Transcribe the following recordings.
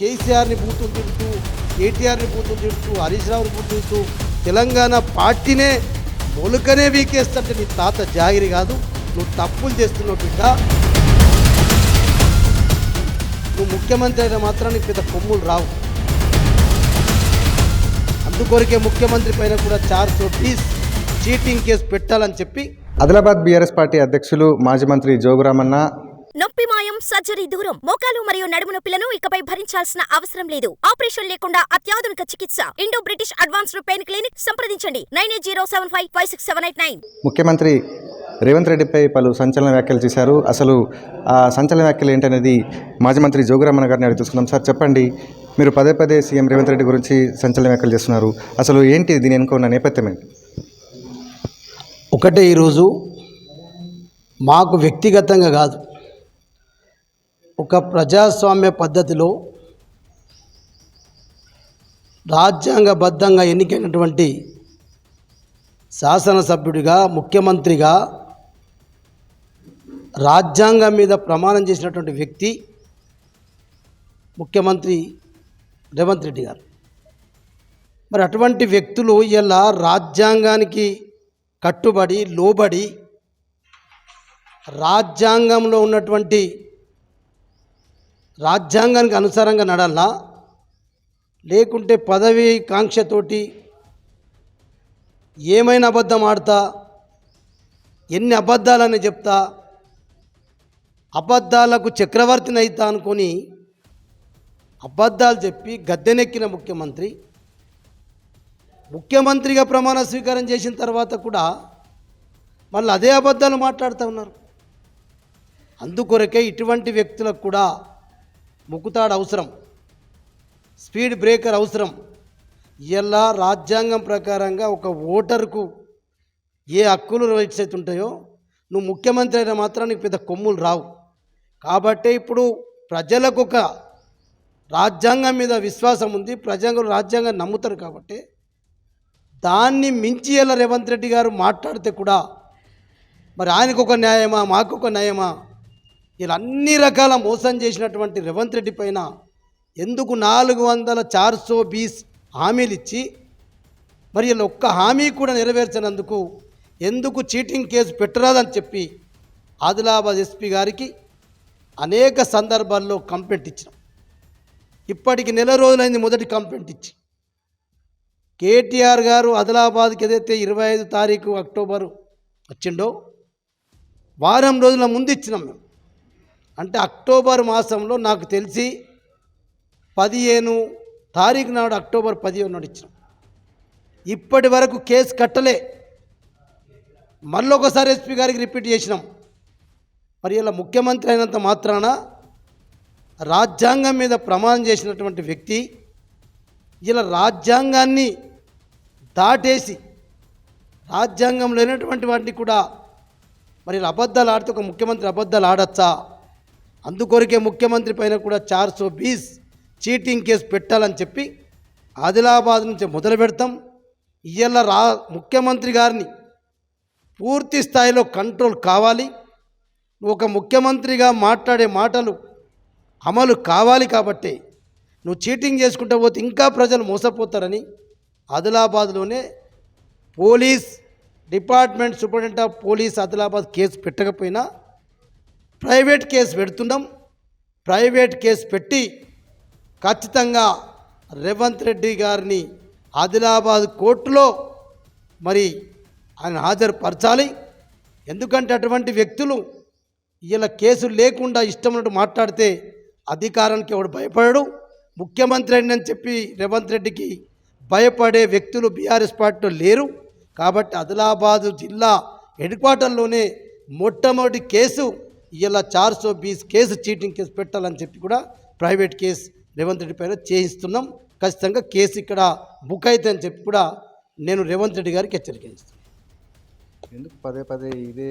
కేసీఆర్ని బూతులు తిడుతూ కేటీఆర్ని బూతులు తిడుతూ హరీష్ రావుని బూతులు తిడుతూ తెలంగాణ పార్టీనే మొలుకనే వీకేస్తుంటే నీ తాత జాగిరి కాదు నువ్వు తప్పులు చేస్తున్నావు బిడ్డ. నువ్వు ముఖ్యమంత్రి అయిన మాత్రం నీకు పెద్ద కొమ్ములు రావు. అందుకొరికే ముఖ్యమంత్రి పైన కూడా చార్జ్ నోటీస్ చీటింగ్ కేసు పెట్టాలని చెప్పి ఆదిలాబాద్ బీఆర్ఎస్ పార్టీ అధ్యక్షులు మాజీ మంత్రి జోగురామన్న నొప్పి మాయం సర్జరీ దూరం మోకాలు మరియు నడుము నొప్పులను ఇకపై భరించాల్సిన అవసరం లేదు. ఆపరేషన్ లేకుండా అత్యాధునిక చికిత్స. Indo British advanced pain clinic సంప్రదించండి. Nine eight zero seven five five six seven eight nine. ముఖ్యమంత్రి రేవంత్ రెడ్డిపై పలు సంచలన వ్యాఖ్యలు చేశారు. అసలు ఆ సంచలన వ్యాఖ్యలు ఏంటనేది మాజీ మంత్రి జోగురామన్న గారిని అడిగి తెలుసుకుందాం. సార్ చెప్పండి. మీరు పదే పదే సీఎం రేవంత్ రెడ్డి గురించి సంచలన వ్యాఖ్యలు చేస్తున్నారు. అసలు ఏంటి దీని వెనుక ఉన్న నేపథ్యం ఏంటి? ఒకటే ఈరోజు మాకు వ్యక్తిగతంగా కాదు ఒక ప్రజాస్వామ్య పద్ధతిలో రాజ్యాంగబద్ధంగా ఎన్నికైనటువంటి శాసనసభ్యుడిగా ముఖ్యమంత్రిగా రాజ్యాంగం మీద ప్రమాణం చేసినటువంటి వ్యక్తి ముఖ్యమంత్రి రేవంత్ రెడ్డి గారు. మరి అటువంటి వ్యక్తులు ఇలా రాజ్యాంగానికి కట్టుబడి లోబడి రాజ్యాంగంలో ఉన్నటువంటి రాజ్యాంగానికి అనుసారంగా నడాలా? లేకుంటే పదవి కాంక్షతోటి ఏమైనా అబద్ధం ఆడతా? ఎన్ని అబద్ధాలని చెప్తా? అబద్ధాలకు చక్రవర్తిని అవుతా అనుకొని అబద్ధాలు చెప్పి గద్దెనెక్కిన ముఖ్యమంత్రి ముఖ్యమంత్రిగా ప్రమాణ స్వీకారం చేసిన తర్వాత కూడా మళ్ళీ అదే అబద్ధాలు మాట్లాడుతూ ఉన్నారు. అందుకొరకే ఇటువంటి వ్యక్తులకు కూడా ముక్కుతాడు అవసరం. స్పీడ్ బ్రేకర్ అవసరం. ఇలా రాజ్యాంగం ప్రకారంగా ఒక ఓటరుకు ఏ హక్కులు రైట్స్ అయితే ఉంటాయో నువ్వు ముఖ్యమంత్రి అయినా మాత్రం నీకు పెద్ద కొమ్ములు రావు. కాబట్టే ఇప్పుడు ప్రజలకు ఒక రాజ్యాంగం మీద విశ్వాసం ఉంది. ప్రజలు రాజ్యాంగం నమ్ముతారు కాబట్టి దాన్ని మించి ఎలా రేవంత్ రెడ్డి గారు మాట్లాడితే కూడా మరి ఆయనకు ఒక న్యాయమా మాకు ఒక న్యాయమా? ఇలా అన్ని రకాల మోసం చేసినటువంటి రేవంత్ రెడ్డి పైన ఎందుకు నాలుగు వందల చార్సో బీస్ హామీలు ఇచ్చి మరి ఇలా ఒక్క హామీ కూడా నెరవేర్చినందుకు ఎందుకు చీటింగ్ కేసు పెట్టరాదని చెప్పి ఆదిలాబాద్ ఎస్పీ గారికి అనేక సందర్భాల్లో కంప్లైంట్ ఇచ్చినాం. ఇప్పటికి నెల రోజులైంది మొదటి కంప్లైంట్ ఇచ్చి. కేటీఆర్ గారు ఆదిలాబాద్కి ఏదైతే ఇరవై ఐదు తారీఖు అక్టోబరు వచ్చిండో వారం రోజుల ముందు ఇచ్చినాం మేము. అంటే అక్టోబర్ మాసంలో నాకు తెలిసి పదిహేను తారీఖు నాడు అక్టోబర్ పదిహేను నాడు ఇచ్చిన. ఇప్పటి వరకు కేసు కట్టలే. మళ్ళొకసారి ఎస్పీ గారికి రిపీట్ చేసినాం. మరి ఇలా ముఖ్యమంత్రి అయినంత మాత్రాన రాజ్యాంగం మీద ప్రమాణం చేసినటువంటి వ్యక్తి ఇలా రాజ్యాంగాన్ని దాటేసి రాజ్యాంగం లేనటువంటి వాటిని కూడా మరి ఇలా అబద్ధాలు ఆడితే ఒక ముఖ్యమంత్రి అబద్ధాలు ఆడచ్చా? అందుకొరకే ముఖ్యమంత్రి పైన కూడా చార్సో బీస్ చీటింగ్ కేసు పెట్టాలని చెప్పి ఆదిలాబాద్ నుంచి మొదలు పెడతాం. ఇవాళ రా ముఖ్యమంత్రి గారిని పూర్తి స్థాయిలో కంట్రోల్ కావాలి. నువ్వు ఒక ముఖ్యమంత్రిగా మాట్లాడే మాటలు అమలు కావాలి కాబట్టి నువ్వు చీటింగ్ చేసుకుంటూ పోతే ఇంకా ప్రజలు మోసపోతారని ఆదిలాబాద్లోనే police department superintendent of police Adilabad case పెట్టకపోయినా ప్రైవేట్ కేసు పెడుతున్నాం ప్రైవేట్ కేసు పెట్టి ఖచ్చితంగా రేవంత్ రెడ్డి గారిని ఆదిలాబాద్ కోర్టులో మరి ఆయన హాజరుపరచాలి. ఎందుకంటే అటువంటి వ్యక్తులు ఇలా కేసులు లేకుండా ఇష్టమైనట్టు మాట్లాడితే అధికారానికి ఎవడు భయపడడు. ముఖ్యమంత్రి అని చెప్పి రేవంత్ రెడ్డికి భయపడే వ్యక్తులు బీఆర్ఎస్ పార్టీలో లేరు. కాబట్టి ఆదిలాబాదు జిల్లా హెడ్ క్వార్టర్లోనే మొట్టమొదటి కేసు ఇలా చార్సో బీస్ కేసు చీటింగ్ కేసు పెట్టాలని చెప్పి కూడా ప్రైవేట్ కేసు రేవంత్ రెడ్డి పైన చేయిస్తున్నాం. ఖచ్చితంగా కేసు ఇక్కడ బుక్ అయితే అని చెప్పి కూడా నేను రేవంత్ రెడ్డి గారికి హెచ్చరిక ఇస్తున్నాను ఎందుకు పదే పదే ఇదే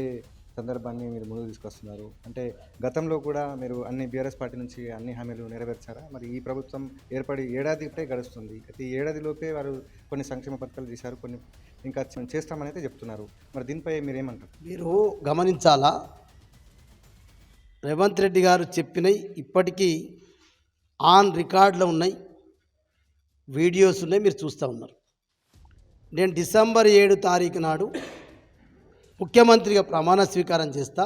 సందర్భాన్ని మీరు ముందుకు తీసుకొస్తున్నారు? అంటే గతంలో కూడా మీరు అన్ని బీఆర్ఎస్ పార్టీ నుంచి అన్ని హామీలు నెరవేర్చారా? మరి ఈ ప్రభుత్వం ఏర్పడి ఏడాది ఇప్పుడే గడుస్తుంది. అయితే ఈ ఏడాదిలోపే వారు కొన్ని సంక్షేమ పథకాలు చేశారు కొన్ని ఇంకా చేస్తామని అయితే చెప్తున్నారు. మరి దీనిపై మీరేమంటారు మీరు గమనించాలా? రేవంత్ రెడ్డి గారు చెప్పినవి ఇప్పటికీ ఆన్ రికార్డులో ఉన్నాయి. వీడియోస్ ఉన్నాయి మీరు చూస్తూ ఉన్నారు. నేను డిసెంబర్ ఏడు తారీఖు నాడు ముఖ్యమంత్రిగా ప్రమాణ స్వీకారం చేస్తా.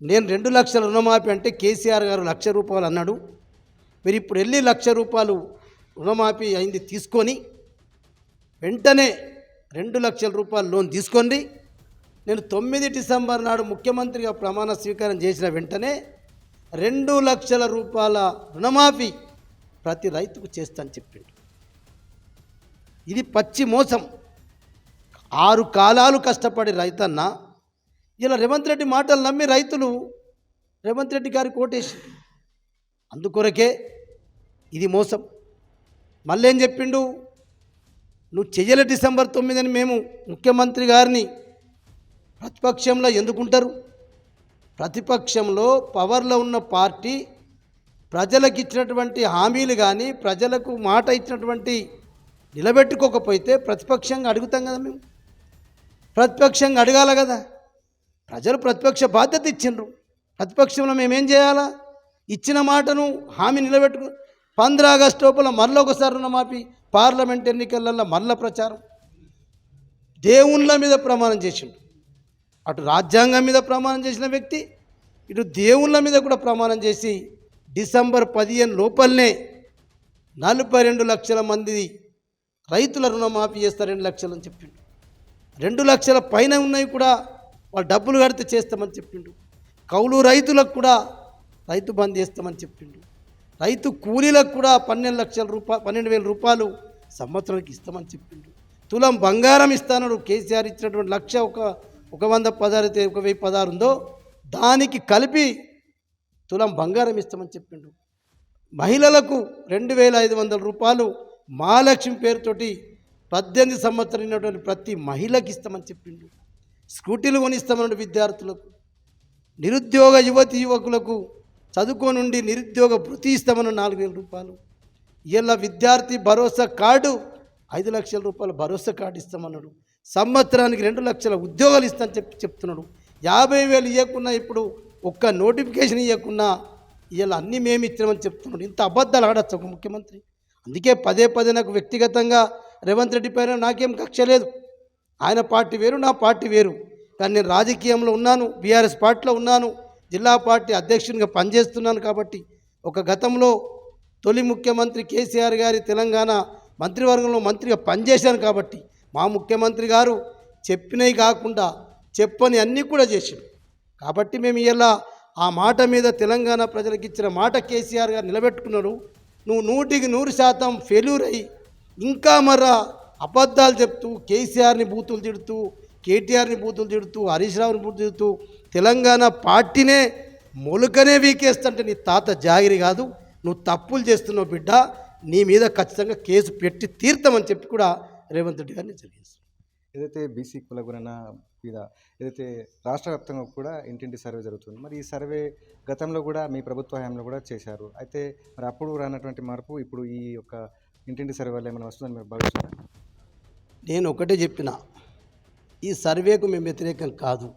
నేను రెండు లక్షల రుణమాఫీ అంటే కేసీఆర్ గారు లక్ష రూపాయలు అన్నాడు. మీరు ఇప్పుడు వెళ్ళి లక్ష రూపాయలు రుణమాఫీ అయింది తీసుకొని వెంటనే రెండు లక్షల రూపాయలు లోన్ తీసుకోండి. నేను తొమ్మిది డిసెంబర్ నాడు ముఖ్యమంత్రిగా ప్రమాణ స్వీకారం చేసిన వెంటనే రెండు లక్షల రూపాయల రుణమాఫీ ప్రతి రైతుకు చేస్తాను చెప్పిండు. ఇది పచ్చి మోసం. ఆరు కాలాలు కష్టపడి రైతన్న ఇలా రేవంత్ రెడ్డి మాటలు నమ్మి రైతులు రేవంత్ రెడ్డి గారి కోటేసి. అందుకొరకే ఇది మోసం. మళ్ళీ ఏం చెప్పిండు? నువ్వు చెయ్యలే డిసెంబర్ తొమ్మిదని మేము ముఖ్యమంత్రి గారిని ప్రతిపక్షంలో ఎందుకుంటారు? ప్రతిపక్షంలో పవర్లో ఉన్న పార్టీ ప్రజలకు ఇచ్చినటువంటి హామీలు కానీ ప్రజలకు మాట ఇచ్చినటువంటి నిలబెట్టుకోకపోతే ప్రతిపక్షంగా అడుగుతాం కదా మేము. ప్రతిపక్షంగా అడగాల కదా. ప్రజలు ప్రతిపక్ష బాధ్యత ఇచ్చిండ్రు. ప్రతిపక్షంలో మేమేం చేయాలా? ఇచ్చిన మాటను హామీ నిలబెట్టుకు పంద్ర ఆగస్టు లోపల మళ్ళీ ఒకసారి రుణమాఫీ పార్లమెంట్ ఎన్నికలలో మళ్ళా ప్రచారం. దేవుళ్ళ మీద ప్రమాణం చేసిండు అటు రాజ్యాంగం మీద ప్రమాణం చేసిన వ్యక్తి ఇటు దేవుళ్ళ మీద కూడా ప్రమాణం చేసి డిసెంబర్ పదిహేను లోపలనే నలభై రెండు లక్షల మంది రైతుల రుణమాఫీ చేస్తారు రెండు లక్షలు అని చెప్పిండు. రెండు లక్షల పైన ఉన్నాయి కూడా వాళ్ళు డబ్బులు కడితే చేస్తామని చెప్పిండు. కౌలు రైతులకు కూడా రైతు బంద్ చేస్తామని చెప్పిండు. రైతు కూలీలకు కూడా పన్నెండు లక్షల రూపాయలు పన్నెండు వేల రూపాయలు సంవత్సరానికి ఇస్తామని చెప్పిండు. తులం బంగారం ఇస్తానడు కేసీఆర్ ఇచ్చినటువంటి లక్ష ఒక ఒక వంద పదహారు అయితే ఒక వెయ్యి పదహారు ఉందో దానికి కలిపి తులం బంగారం ఇస్తామని చెప్పిండు. మహిళలకు రెండు వేల ఐదు వందల రూపాయలు మహాలక్ష్మి పేరుతోటి పద్దెనిమిది సంవత్సరం ప్రతి మహిళకి ఇస్తామని చెప్పిండు. స్కూటీలు కొనిస్తామన్న విద్యార్థులకు. నిరుద్యోగ యువతి యువకులకు చదువుకోనుండి నిరుద్యోగ వృత్తి ఇస్తామన్న నాలుగు వేల రూపాయలు. ఇలా విద్యార్థి భరోసా కార్డు ఐదు లక్షల రూపాయల భరోసా కార్డు ఇస్తామన్నాడు. సంవత్సరానికి రెండు లక్షల ఉద్యోగాలు ఇస్తానని చెప్పి చెప్తున్నాడు. యాభై వేలు ఇవ్వకున్నా ఇప్పుడు ఒక్క నోటిఫికేషన్ ఇవ్వకున్నా ఇలా అన్నీ మేము ఇచ్చామని చెప్తున్నాడు. ఇంత అబద్ధాలు ఆడచ్చు ఒక ముఖ్యమంత్రి. అందుకే పదే పదే నాకు వ్యక్తిగతంగా రేవంత్ రెడ్డి పైన నాకేం కక్ష లేదు. ఆయన పార్టీ వేరు నా పార్టీ వేరు. కానీ నేను రాజకీయంలో ఉన్నాను బీఆర్ఎస్ పార్టీలో ఉన్నాను జిల్లా పార్టీ అధ్యక్షునిగా పనిచేస్తున్నాను కాబట్టి ఒక గతంలో తొలి ముఖ్యమంత్రి కేసీఆర్ గారి తెలంగాణ మంత్రివర్గంలో మంత్రిగా పనిచేశాను కాబట్టి మా ముఖ్యమంత్రి గారు చెప్పినవి కాకుండా చెప్పని అన్నీ కూడా చేసిండు. కాబట్టి మేము ఇలా ఆ మాట మీద తెలంగాణ ప్రజలకు ఇచ్చిన మాట కేసీఆర్ గారు నిలబెట్టుకున్నాడు నువ్వు నూటికి నూరు శాతం ఫెయిల్యూర్ అయ్యి ఇంకా మరా అబద్ధాలు చెప్తూ కేసీఆర్ని బూతులు తిడుతూ కేటీఆర్ని బూతులు తిడుతూ హరీష్ రావుని బూతులు తిడుతూ తెలంగాణ పార్టీనే మొలకనే వీకేస్తుంటే నీ తాత జాగిరి కాదు. నువ్వు తప్పులు చేస్తున్నావు బిడ్డ. నీ మీద ఖచ్చితంగా కేసు పెట్టి తీర్తామని చెప్పి కూడా రేవంత్ రెడ్డి గారిని తెలియజేస్తాను ఏదైతే బీసీ కులగురణ మీద ఏదైతే రాష్ట్ర వ్యాప్తంగా కూడా ఇంటింటి సర్వే జరుగుతుంది మరి ఈ సర్వే గతంలో కూడా మీ ప్రభుత్వ హయాంలో కూడా చేశారు. అయితే మరి అప్పుడు రానటువంటి మార్పు ఇప్పుడు ఈ యొక్క ఇంటింటి సర్వే వల్ల ఏమైనా వస్తుందని మీరు భావిస్తున్నారా? నేను ఒకటే చెప్పిన ఈ సర్వేకు మేము వ్యతిరేకం కాదు.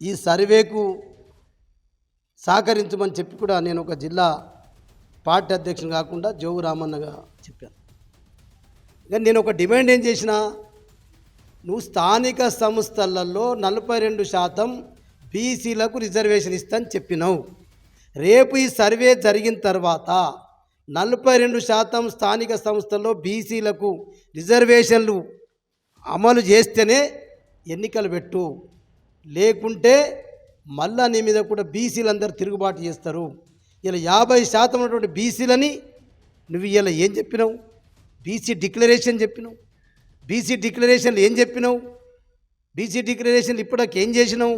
ఈ సర్వేకు సహకరించమని చెప్పి కూడా నేను ఒక జిల్లా పార్టీ అధ్యక్షుని కాకుండా జోగు రామన్నగా చెప్పాను. కానీ నేను ఒక డిమాండ్ ఏం చేసిన నువ్వు స్థానిక సంస్థలలో నలభై రెండు శాతం బీసీలకు రిజర్వేషన్ ఇస్తాను చెప్పినావు. రేపు ఈ సర్వే జరిగిన తర్వాత నలభై రెండు శాతం స్థానిక సంస్థల్లో బీసీలకు రిజర్వేషన్లు అమలు చేస్తేనే ఎన్నికలు పెట్టు. లేకుంటే మళ్ళా నీ మీద కూడా బీసీలందరూ తిరుగుబాటు చేస్తారు. ఇలా యాభై శాతం ఉన్నటువంటి బీసీలని నువ్వు ఇలా ఏం చెప్పినావు? బీసీ డిక్లరేషన్ చెప్పినావు. బీసీ డిక్లరేషన్లు ఏం చెప్పినావు? బీసీ డిక్లరేషన్లు ఇప్పటికి ఏం చేసినావు?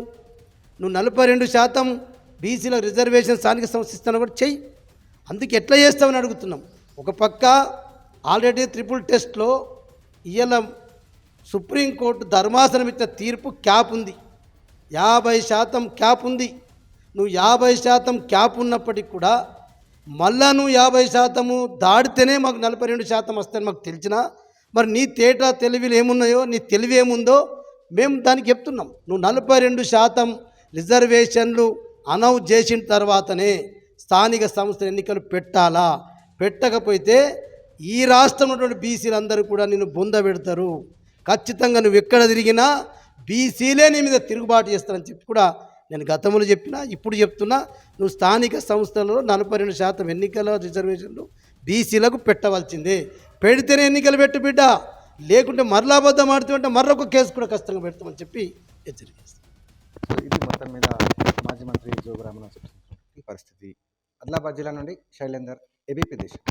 నువ్వు నలభై రెండు శాతం బీసీల రిజర్వేషన్ స్థానిక సంస్థ ఇస్తాను కూడా చెయ్యి. అందుకు ఎట్లా చేస్తామని అడుగుతున్నాం. ఒక పక్క ఆల్రెడీ త్రిపుల్ టెస్ట్లో ఇవాళ సుప్రీంకోర్టు ధర్మాసనం ఇచ్చిన తీర్పు క్యాప్ ఉంది. యాభై శాతం క్యాప్ ఉంది. నువ్వు యాభై శాతం క్యాప్ ఉన్నప్పటికి కూడా మళ్ళా నువ్వు యాభై శాతము దాడితేనే మాకు నలభై రెండు శాతం వస్తాయని మాకు తెలిసినా మరి నీ తేట తెలివిలు ఏమున్నాయో నీ తెలివి ఏముందో మేము దానికి చెప్తున్నాం. నువ్వు నలభై రెండు శాతం రిజర్వేషన్లు అనౌన్స్ చేసిన తర్వాతనే స్థానిక సంస్థల ఎన్నికలు పెట్టాలా? పెట్టకపోతే ఈ రాష్ట్రంలో ఉన్నటువంటి బీసీలందరూ కూడా నిన్ను బొంద పెడతారు. ఖచ్చితంగా నువ్వు ఎక్కడ తిరిగినా బీసీలే నీ మీద తిరుగుబాటు చేస్తారని చెప్పి కూడా నేను గతంలో చెప్పినా ఇప్పుడు చెప్తున్నా నువ్వు స్థానిక సంస్థలలో నలభై రెండు శాతం ఎన్నికల రిజర్వేషన్లు బీసీలకు పెట్టవలసిందే. పెడితేనే ఎన్నికలు పెట్టు బిడ్డ. లేకుంటే మరలా అబద్ధం ఆడుతుంటే మరొక కేసు కూడా ఖచ్చితంగా పెడతామని చెప్పి హెచ్చరిక ఇది మొత్తం మీద మాజీ మంత్రి జోగు పరిస్థితి. ఆదిలాబాద్ జిల్లా నుండి శైలేందర్ ఏబీపీ దేశం.